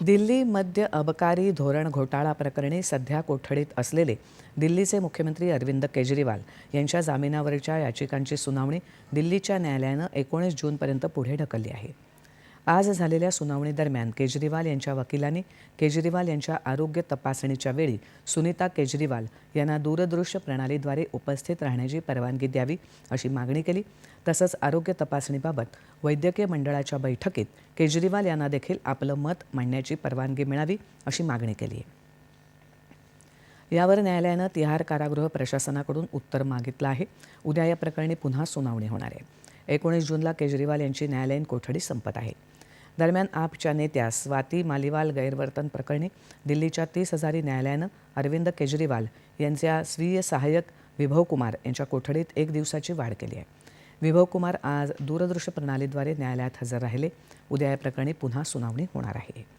दिल्ली मद्य अबकारी धोरण घोटाळा प्रकरणी सध्या कोठडीत असलेले दिल्लीचे मुख्यमंत्री अरविंद केजरीवाल यांच्या जामिनावरच्या याचिकांची सुनावणी दिल्लीच्या न्यायालयानं एकोणीस जूनपर्यंत पुढे ढकलली आहे. आज झालेल्या सुनावणीदरम्यान केजरीवाल यांच्या वकिलांनी केजरीवाल यांच्या आरोग्य तपासणीच्या वेळी सुनीता केजरीवाल यांना दूरदृश्य प्रणालीद्वारे उपस्थित राहण्याची परवानगी द्यावी अशी मागणी केली. तसंच आरोग्य तपासणीबाबत वैद्यकीय मंडळाच्या बैठकीत केजरीवाल यांना देखील आपलं मत मांडण्याची परवानगी मिळावी अशी मागणी केली. आहे यावर न्यायालयानं तिहार कारागृह प्रशासनाकडून उत्तर मागितलं आहे. उद्या या प्रकरणी पुन्हा सुनावणी होणार आहे. एकोणीस जूनला केजरीवाल यांची न्यायालयीन कोठडी संपत आहे. दरम्यान आपच्या नेत्या स्वाती मालिवाल गैरवर्तन प्रकरणी दिल्लीच्या तीस हजारी न्यायालयानं अरविंद केजरीवाल यांच्या स्वीय सहाय्यक विभव कुमार यांच्या कोठडीत एक दिवसाची वाढ केली आहे. विभव कुमार आज दूरदृश्य प्रणालीद्वारे न्यायालयात हजर राहिले. उद्या या प्रकरणी पुन्हा सुनावणी होणार आहे.